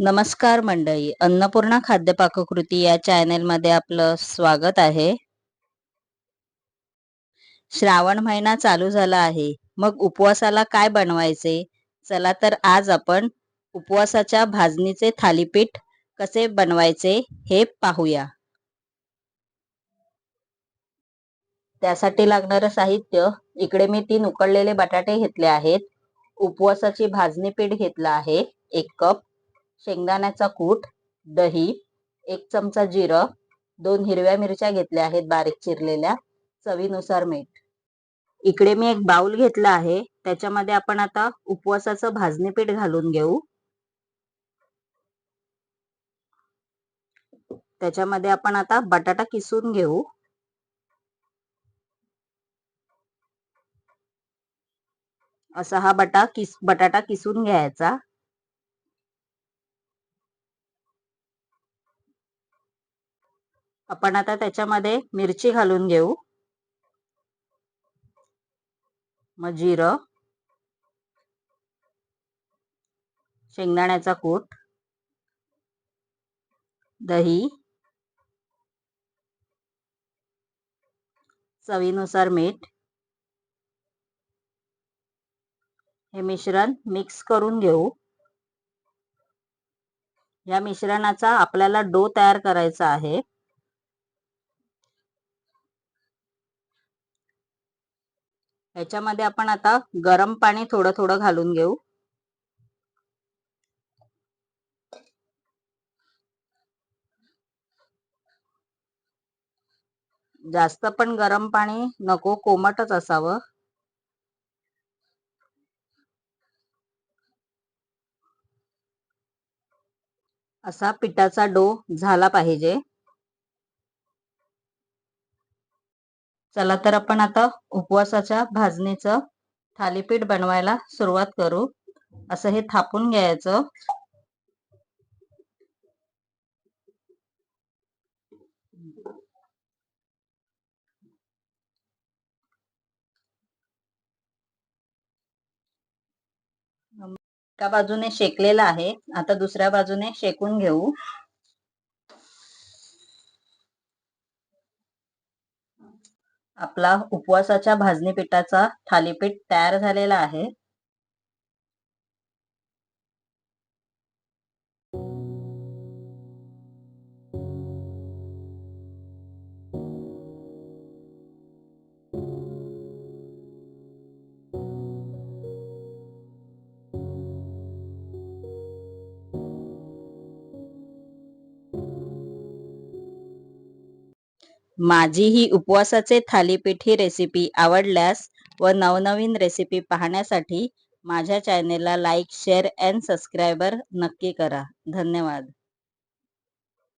नमस्कार मंडळी. अन्नपूर्णा खाद्य पाककृती या चॅनेलमध्ये आपलं स्वागत आहे. श्रावण महिना चालू झाला आहे. मग उपवासाला काय बनवायचे? चला तर आज आपण उपवासाच्या भाजणीचे थालीपीठ कसे बनवायचे हे पाहूया. त्यासाठी लागणारं साहित्य इकडे मी तीन उकडलेले बटाटे घेतले आहेत. उपवासाची भाजणी पीठ घेतलं आहे. एक कप. शेंगदाण्याचा कूट दही एक चमचा जिरं दोन हिरव्या मिरच्या घेतल्या आहेत बारीक चिरलेल्या चवीनुसार मीठ. इकडे मी एक बाउल घेतला आहे त्याच्यामध्ये आपण आता उपवासाचं भाजणी पीठ घालून घेऊ. त्याच्यामध्ये आपण आता बटाटा किसून घेऊ. असा हा बटा किस बटाटा किसून घ्यायचा. आपण आता त्याच्यामध्ये मिरची घालून घेऊ. मग जिरं. शेंगदाण्याचा कूट. दही. चवीनुसार मीठ. हे मिश्रण मिक्स करून घेऊ. या मिश्रणाचा आपल्याला डो तयार करायचा आहे. ह्याच्यामध्ये आपण आता गरम पाणी थोडं थोडं घालून घेऊ. जास्त पण गरम पाणी नको कोमटच असावं. असा पिठाचा डो झाला पाहिजे. चला तर आपण आता उपवासाच्या भाजणीचं थालीपीठ बनवायला सुरुवात करू. असं हे थापून घ्यायचं. एका बाजूने शेकलेला आहे. आता दुसऱ्या बाजूने शेकून घेऊ. आपला उपवासाच्या भाजणी पिठाचा थालीपीठ तयार झालेला आहे. माझी ही उपवासाचे थालीपीठ ही रेसिपी आवडल्यास व नवनवीन रेसिपी पाहण्यासाठी माझ्या चॅनेलला लाईक शेअर अँड सबस्क्रायबर नक्की करा. धन्यवाद.